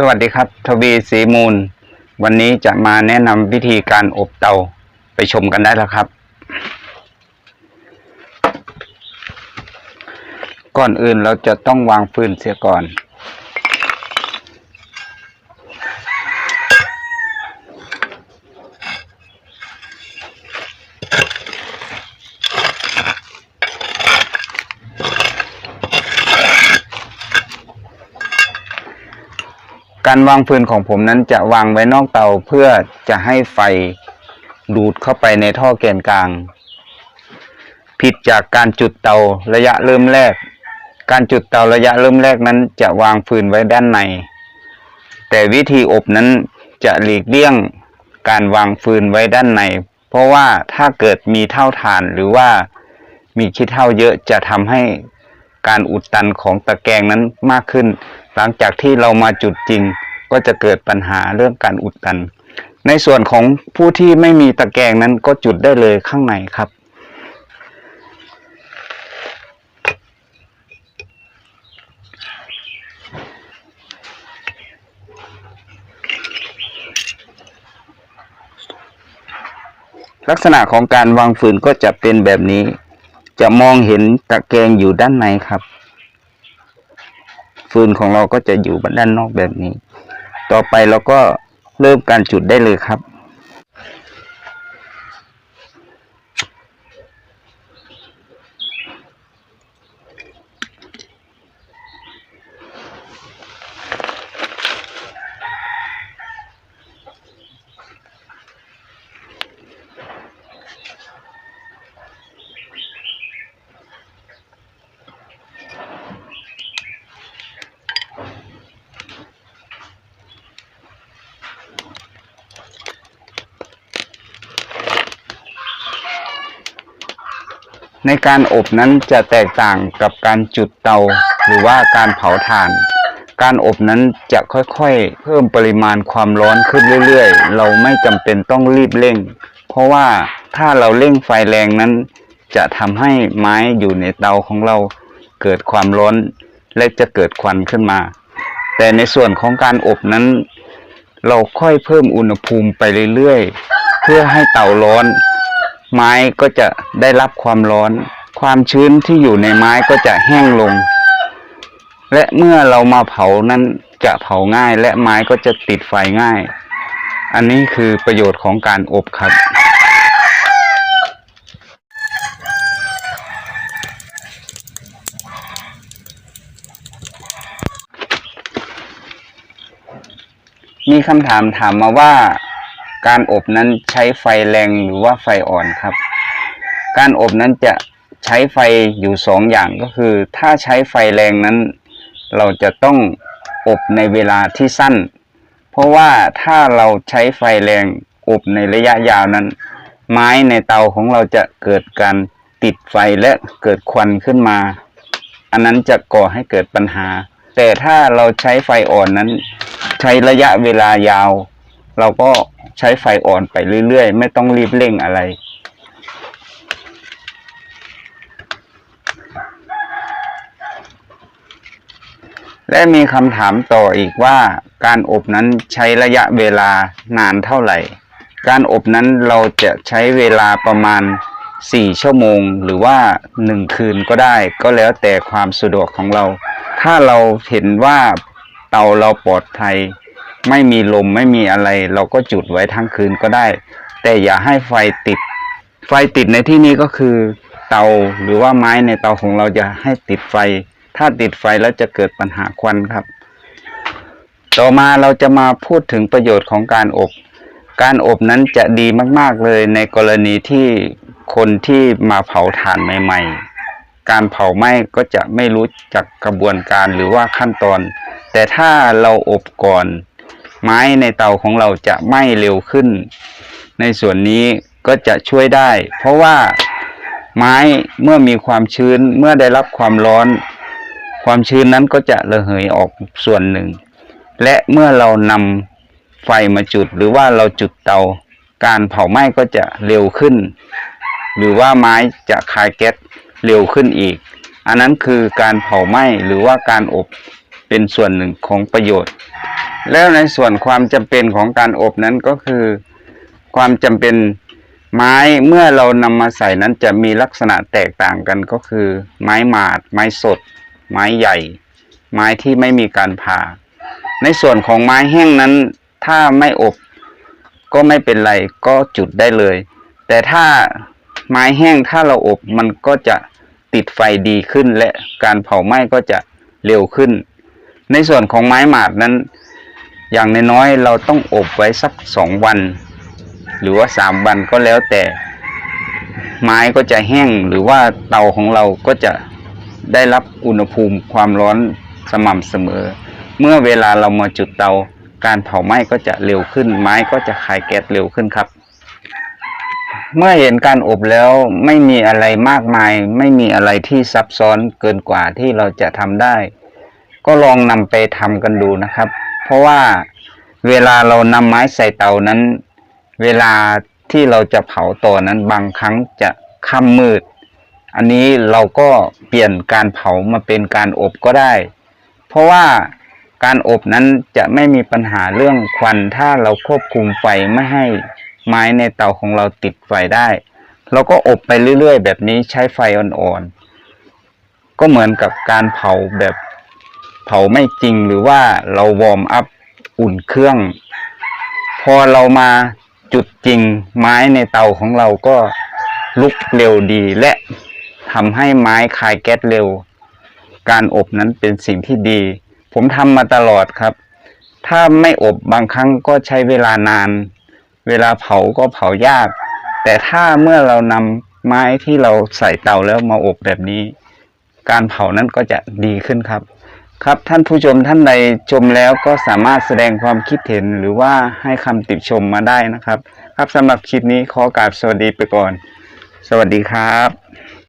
สวัสดีครับทวีสีมูล วันนี้จะมาแนะนำวิธีการอบเตาไปชมกันได้แล้วครับ ก่อนอื่นเราจะต้องวางฟืนเสียก่อน การวางฟืนของผมนั้นจะวางไว้นอกเตาเพื่อจะให้ไฟดูดเข้าไปในท่อแกนกลาง ผิดจากการจุดเตาระยะเริ่มแรก การจุดเตาระยะเริ่มแรกนั้นจะวางฟืนไว้ด้านใน แต่วิธีอบนั้นจะหลีกเลี่ยงการวางฟืนไว้ด้านใน เพราะว่าถ้าเกิดมีเท่าฐานหรือว่ามีขี้เท่าเยอะจะทำให้การอุดตันของตะแกรงนั้นมากขึ้น หลังจากที่เรามาจุดจริง ก็จะเกิดปัญหาเรื่องการอุดตัน ในส่วนของผู้ที่ไม่มีตะแกรงนั้นก็จุดได้เลยข้างในครับ ลักษณะของการวางฟืนก็จะเป็นแบบนี้ จะมองเห็นตะแกรงอยู่ด้านในครับ ฟืนของเราก็จะอยู่ด้านนอกแบบนี้ ต่อไปเราก็เริ่มการจุดได้เลยครับ ในการอบนั้นจะแตกต่างกับการจุดเตา หรือว่าการเผาถ่าน การอบนั้นจะค่อยๆ เพิ่มปริมาณความร้อนขึ้นเรื่อยๆ เราไม่จำเป็นต้องรีบเร่ง เพราะว่าถ้าเราเร่งไฟแรงนั้น จะทำให้ไม้อยู่ในเตาของเราเกิดความร้อนและจะเกิดควันขึ้นมา แต่ในส่วนของการอบนั้น เราค่อยเพิ่มอุณหภูมิไปเรื่อยๆ เพื่อให้เตาร้อน ไม้ก็จะได้รับความร้อน ความชื้นที่อยู่ในไม้ก็จะแห้งลง และเมื่อเรามาเผานั้นจะเผาง่ายและไม้ก็จะติดไฟง่าย อันนี้คือประโยชน์ของการอบครับมีคำถามถามมาว่า การอบนั้นใช้ไฟแรงหรือว่าไฟอ่อนครับ การอบนั้นจะใช้ไฟอยู่สองอย่างก็คือ ถ้าใช้ไฟแรงนั้น เราจะต้องอบในเวลาที่สั้น เพราะว่าถ้าเราใช้ไฟแรงอบในระยะยาวนั้น ไม้ในเตาของเราจะเกิดการติดไฟและเกิดควันขึ้นมา อันนั้นจะก่อให้เกิดปัญหา แต่ถ้าเราใช้ไฟอ่อนนั้น ใช้ระยะเวลายาว เราก็ใช้ไฟอ่อนไปเรื่อยๆ ไม่ต้องรีบเร่งอะไร และมีคำถามต่ออีกว่าการอบนั้นใช้ระยะเวลานานเท่าไหร่ การอบนั้นเราจะใช้เวลาประมาณ 4 ชั่วโมง หรือว่า 1 คืนก็ได้ ก็แล้วแต่ความสะดวกของเรา ถ้าเราเห็นว่าเตาเราปลอดภัย ไม่มีลมไม่มีอะไร เราก็จุดไว้ทั้งคืนก็ได้ แต่อย่าให้ไฟติด ไฟติดในที่นี้ก็คือ เตาหรือว่าไม้ในเตาของเราจะให้ติดไฟ ถ้าติดไฟแล้วจะเกิดปัญหาควันครับ ต่อมาเราจะมาพูดถึงประโยชน์ของการอบ การอบนั้นจะดีมาก ๆเลยในกรณีที่คนที่มาเผาถ่านใหม่ ๆการเผาไหม้ก็จะไม่รู้จักกระบวนการหรือว่าขั้นตอน แต่ถ้าเราอบก่อน ไม้ในเตาของเราจะไหม้เร็วขึ้น ในส่วนนี้ก็จะช่วยได้ เพราะว่าไม้เมื่อมีความชื้นเมื่อได้รับความร้อน ความชื้นนั้นก็จะระเหยออกส่วนหนึ่ง และเมื่อเรานำไฟมาจุดหรือว่าเราจุดเตา การเผาไหม้ก็จะเร็วขึ้น หรือว่าไม้จะคายแก๊สเร็วขึ้นอีก อันนั้นคือการเผาไหม้หรือว่าการอบ เป็นส่วนหนึ่งของประโยชน์ แล้วในส่วนความจำเป็นของการอบนั้นก็คือ ความจำเป็นไม้เมื่อเรานำมาใส่นั้นจะมีลักษณะแตกต่างกันก็คือ ไม้หมาด ไม้สด ไม้ใหญ่ ไม้ที่ไม่มีการผ่า ในส่วนของไม้แห้งนั้น ถ้าไม่อบก็ไม่เป็นไรก็จุดได้เลย แต่ถ้าไม้แห้งถ้าเราอบมันก็จะติดไฟดีขึ้นและการเผาไหม้ก็จะเร็วขึ้น ในส่วนของไม้หมาดนั้น อย่างน้อยๆเราต้องอบไว้สักสองวัน หรือว่าสามวันก็แล้วแต่ ไม้ก็จะแห้งหรือว่าเตาของเราก็จะได้รับอุณหภูมิความร้อนสม่ำเสมอ เมื่อเวลาเรามาจุดเตาการเผาไหม้ก็จะเร็วขึ้น ไม้ก็จะคายแก๊สเร็วขึ้นครับ เมื่อเห็นการอบแล้วไม่มีอะไรมากมาย ไม่มีอะไรที่ซับซ้อนเกินกว่าที่เราจะทำได้ ก็ลองนำไปทำกันดูนะครับ เพราะว่าเวลาเรานำไม้ใส่เตานั้น เวลาที่เราจะเผาต่อนั้นบางครั้งจะค่ำมืด อันนี้เราก็เปลี่ยนการเผามาเป็นการอบก็ได้ เพราะว่าการอบนั้นจะไม่มีปัญหาเรื่องควันถ้าเราควบคุมไฟไม่ให้ไม้ในเตาของเราติดไฟได้ เราก็อบไปเรื่อยๆ แบบนี้ใช้ไฟอ่อนๆก็เหมือนกับการเผาแบบ เผาไม่จริงหรือว่าเราวอร์มอัพอุ่นเครื่อง พอเรามาจุดจริงไม้ในเตาของเราก็ลุกเร็วดีและทำให้ไม้คายแก๊สเร็ว การอบนั้นเป็นสิ่งที่ดี ผมทำมาตลอดครับ ถ้าไม่อบบางครั้งก็ใช้เวลานาน เวลาเผาก็เผายาก แต่ถ้าเมื่อเรานำไม้ที่เราใส่เตาแล้วมาอบแบบนี้ การเผานั้นก็จะดีขึ้นครับ ครับท่านผู้ชมท่านใดชมแล้วก็สามารถแสดงความคิดเห็นหรือว่าให้คำติชมมาได้นะครับ ครับสำหรับคลิปนี้ขอกราบสวัสดีไปก่อน สวัสดีครับ